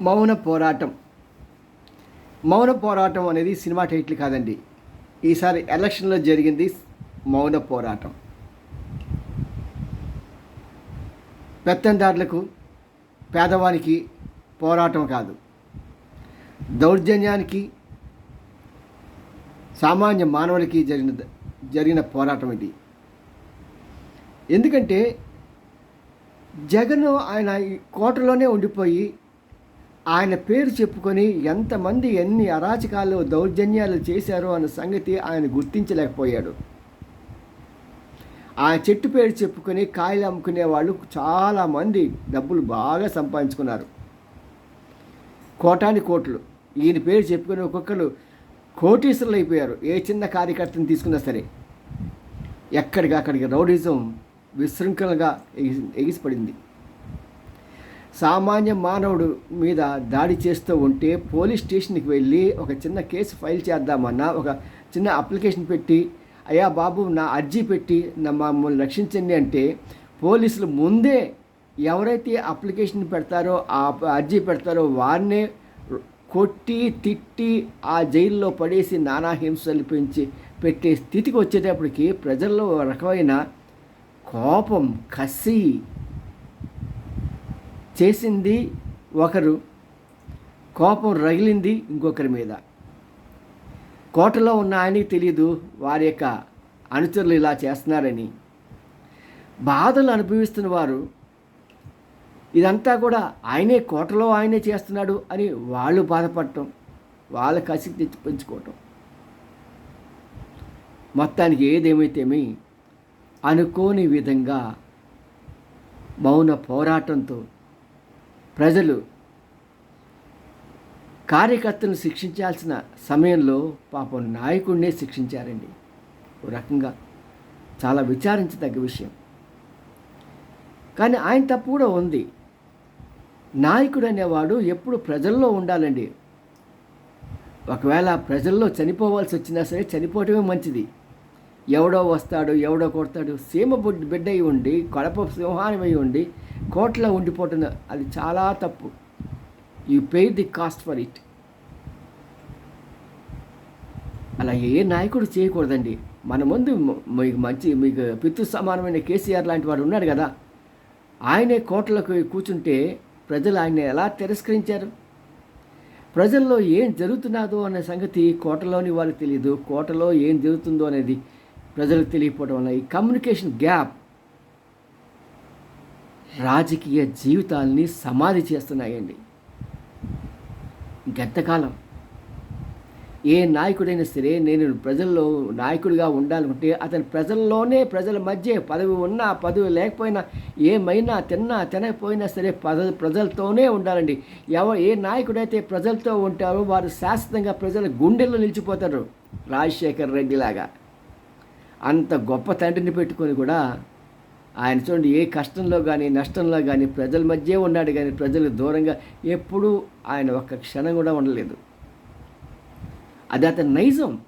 మౌన పోరాటం. మౌన పోరాటం అనేది సినిమా టైటిల్ కాదండి. ఈసారి ఎలక్షన్లో జరిగింది మౌన పోరాటం. పెత్తందారులకు పేదవానికి పోరాటం కాదు. దౌర్జన్యానికి సామాన్య మానవులకి జరిగిన జరిగిన పోరాటం ఇది. ఎందుకంటే జగన్ ఆయన ఈ కోటలోనే ఉండిపోయి ఆయన పేరు చెప్పుకొని ఎంతమంది ఎన్ని అరాచకాలు దౌర్జన్యాలు చేశారో అన్న సంగతి ఆయన గుర్తించలేకపోయాడు. ఆ చెట్టు పేరు చెప్పుకొని కాయలు అమ్ముకునే వాళ్ళు చాలామంది డబ్బులు బాగా సంపాదించుకున్నారు. కోటాని కోట్లు. ఈయన పేరు చెప్పుకొని ఒక్కొక్కరు కోటీశ్వరులు అయిపోయారు. ఏ చిన్న కార్యకర్తను తీసుకున్నా సరే. ఎక్కడికక్కడికి రౌడిజం విశృంఖలంగా ఎగిసి ఎగిసిపడింది. సామాన్య మానవుడు మీద దాడి చేస్తూ ఉంటే పోలీస్ స్టేషన్కి వెళ్ళి ఒక చిన్న కేసు ఫైల్ చేద్దామన్నా ఒక చిన్న అప్లికేషన్ పెట్టి అయ్యా బాబు నా అర్జీ పెట్టి నా మమ్మల్ని రక్షించండి అంటే పోలీసులు ముందే ఎవరైతే అప్లికేషన్ పెడతారో ఆ అర్జీ పెడతారో వారినే కొట్టి తిట్టి ఆ జైల్లో పడేసి నానా హింసలు పెంచి పెట్టే స్థితికి వచ్చేటప్పటికి ప్రజల్లో ఒక రకమైన కోపం కసి చేసింది ఒకరు కోపం రగిలింది ఇంకొకరి మీద. కోటలో ఉన్న ఆయనకి తెలియదు వారి యొక్క అనుచరులు ఇలా చేస్తున్నారని. బాధలు అనుభవిస్తున్న వారు ఇదంతా కూడా ఆయనే కోటలో ఆయనే చేస్తున్నాడు అని వాళ్ళు బాధపడటం వాళ్ళ కసి తెచ్చి పెంచుకోవటం. మొత్తానికి ఏదేమైతేమి అనుకోని విధంగా మౌన పోరాటంతో ప్రజలు కార్యకర్తలను శిక్షించాల్సిన సమయంలో పాపం నాయకుడినే శిక్షించారండి. ఓ రకంగా చాలా విచారించదగ్గ విషయం. కానీ ఆయన తప్పు కూడా ఉంది. నాయకుడు అనేవాడు ఎప్పుడు ప్రజల్లో ఉండాలండి. ఒకవేళ ప్రజల్లో చనిపోవాల్సి వచ్చినా సరే చనిపోవటమే మంచిది. ఎవడో వస్తాడు ఎవడో కొడతాడు సీమ బుడ్ బిడ్డ అయి ఉండి కడప సింహానమై ఉండి కోట్లో ఉండిపోవటం అది చాలా తప్పు. You pay the cost for it అలా ఏ నాయకుడు చేయకూడదండి. మన ముందు మీకు మంచి మీకు పితృ సమానమైన కేసీఆర్ లాంటి వాడు ఉన్నాడు కదా. ఆయనే కోటలకు కూర్చుంటే ప్రజలు ఆయన ఎలా తిరస్కరించారు? ప్రజల్లో ఏం జరుగుతున్నదో అనే సంగతి కోటలోని వాళ్ళకి తెలియదు కోటలో ఏం జరుగుతుందో అనేది ప్రజలకు తెలియకపోవడం వల్ల ఈ కమ్యూనికేషన్ గ్యాప్ రాజకీయ జీవితాల్ని సమాధి చేస్తున్నాయండి. గతకాలం ఏ నాయకుడైనా సరే నేను ప్రజల్లో నాయకుడిగా ఉండాలనుకుంటే అతను ప్రజల్లోనే ప్రజల మధ్య పదవి ఉన్నా పదవి లేకపోయినా ఏమైనా తిన్నా తినకపోయినా సరే పద ప్రజలతోనే ఉండాలండి. ఎవ ఏ నాయకుడైతే ప్రజలతో ఉంటారో వారు శాశ్వతంగా ప్రజల గుండెల్లో నిలిచిపోతారు. రాజశేఖర్ రెడ్డిలాగా. అంత గొప్ప తండ్రిని పెట్టుకొని కూడా ఆయన చూడండి ఏ కష్టంలో కానీ నష్టంలో కానీ ప్రజల మధ్య ఉన్నాడు కానీ ప్రజలు దూరంగా ఎప్పుడూ ఆయన ఒక్క క్షణం కూడా ఉండలేదు. అది అతని నైజం.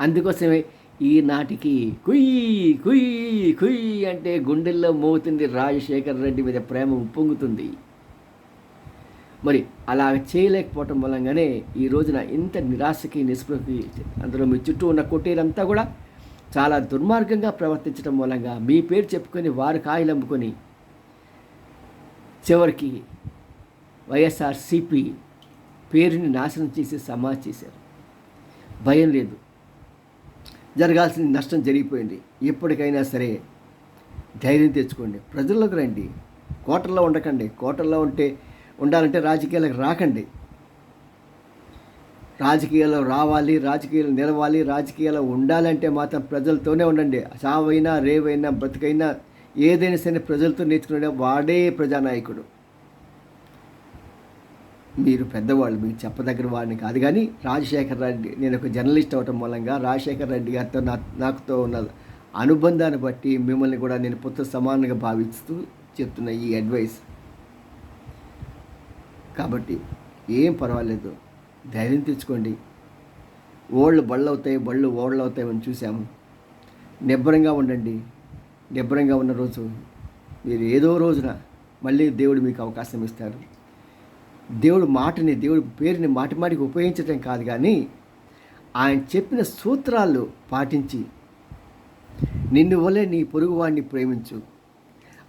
అందుకోసమే ఈనాటికి కుయ్యి కుయ్యి కుయ్యి అంటే గుండెల్లో మోగుతుంది రాజశేఖర్ రెడ్డి మీద ప్రేమ ఉప్పొంగుతుంది. మరి అలా చేయలేకపోవటం మూలంగానే ఈ రోజున ఇంత నిరాశకి నిస్పృహకి అందులో మీ చుట్టూ ఉన్న కొట్టేరంతా కూడా చాలా దుర్మార్గంగా ప్రవర్తించడం మూలంగా మీ పేరు చెప్పుకొని వారు కాయలు అమ్ముకొని చివరికి వైఎస్ఆర్సిపి పేరుని నాశనం చేసి సమాజ్ చేశారు. భయం లేదు. జరగాల్సిన నష్టం జరిగిపోయింది. ఎప్పటికైనా సరే ధైర్యం తెచ్చుకోండి. ప్రజల్లోకి రండి. కోటల్లో ఉండకండి. కోటల్లో ఉంటే ఉండాలంటే రాజకీయాలకు రాకండి. రాజకీయాల్లో రావాలి రాజకీయాలు నిలవాలి రాజకీయాల్లో ఉండాలంటే మాత్రం ప్రజలతోనే ఉండండి. చావైనా రేవైనా బ్రతికైనా ఏదైనా సరే ప్రజలతో నేర్చుకునే వాడే ప్రజానాయకుడు. మీరు పెద్దవాళ్ళు మీకు చెప్పదగిన వాడిని కాదు కానీ రాజశేఖర్ రెడ్డి నేను ఒక జర్నలిస్ట్ అవటం మూలంగా రాజశేఖర్ రెడ్డి గారితో నా నాకుతో ఉన్న అనుబంధాన్ని బట్టి మిమ్మల్ని కూడా నేను పుత్ర సమానంగా భావిస్తూ చెప్తున్న ఈ అడ్వైస్. కాబట్టి ఏం పర్వాలేదు. ధైర్యం తెచ్చుకోండి. ఓళ్ళు బళ్ళు అవుతాయి బళ్ళు ఓళ్ళు అవుతాయి అని చూసాము నిబ్బరంగా ఉండండి. నిబ్బరంగా ఉన్న రోజు మీరు ఏదో రోజున మళ్ళీ దేవుడు మీకు అవకాశం ఇస్తారు. దేవుడు మాటని దేవుడి పేరుని మాటి మాటికి ఉపయోగించడం కాదు కానీ ఆయన చెప్పిన సూత్రాలు పాటించి నిన్ను వలె నీ పొరుగువాడిని ప్రేమించు.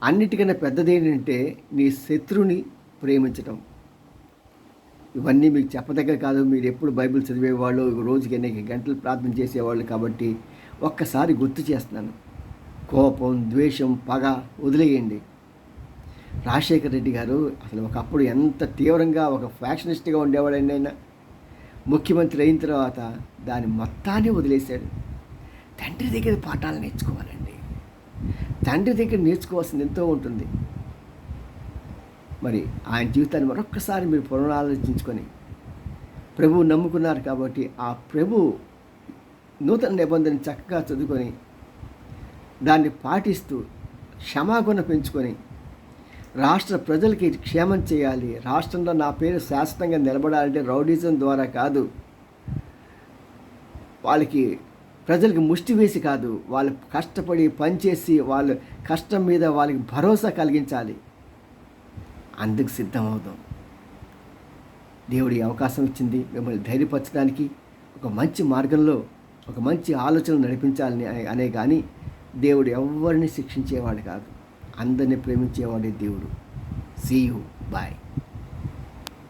అన్నిటికన్నా పెద్దదేంటంటే నీ శత్రుని ప్రేమించటం. ఇవన్నీ మీకు చెప్పదగ్గర కాదు. మీరు ఎప్పుడు బైబిల్ చదివేవాళ్ళు రోజుకి అనేక గంటలు ప్రార్థన చేసేవాళ్ళు కాబట్టి ఒక్కసారి గుర్తు చేస్తున్నాను. కోపం ద్వేషం పగ వదిలేయండి. రాజశేఖర్ రెడ్డి గారు అసలు ఒకప్పుడు ఎంత తీవ్రంగా ఒక ఫ్యాషనిస్ట్గా ఉండేవాడండి ఆయన. ముఖ్యమంత్రి అయిన తర్వాత దాని మొత్తాన్ని వదిలేశాడు. తండ్రి దగ్గర పాఠాలు నేర్చుకోవాలండి. తండ్రి దగ్గర నేర్చుకోవాల్సింది ఎంతో ఉంటుంది. మరి ఆయన జీవితాన్ని మరొక్కసారి మీరు పునరాలోచించుకొని ప్రభువు నమ్ముకున్నారు కాబట్టి ఆ ప్రభు నూతన నిబంధన చక్కగా చదువుకొని దాన్ని పాటిస్తూ క్షమాగుణ పెంచుకొని రాష్ట్ర ప్రజలకి క్షేమం చేయాలి. రాష్ట్రంలో నా పేరు శాశ్వతంగా నిలబడాలంటే రౌడిజం ద్వారా కాదు. వాళ్ళకి ప్రజలకు ముష్టి వేసి కాదు. వాళ్ళు కష్టపడి పనిచేసి వాళ్ళ కష్టం మీద వాళ్ళకి భరోసా కలిగించాలి. అందుకు సిద్ధమవుదాం దేవుడి అవకాశం ఇచ్చింది. మిమ్మల్ని ధైర్యపరచడానికి ఒక మంచి మార్గంలో ఒక మంచి ఆలోచన నడిపించాలని అనే- అనే కానీ దేవుడు ఎవరిని శిక్షించేవాడు కాదు. అందరిని ప్రేమించేవాడే దేవుడు. See you bye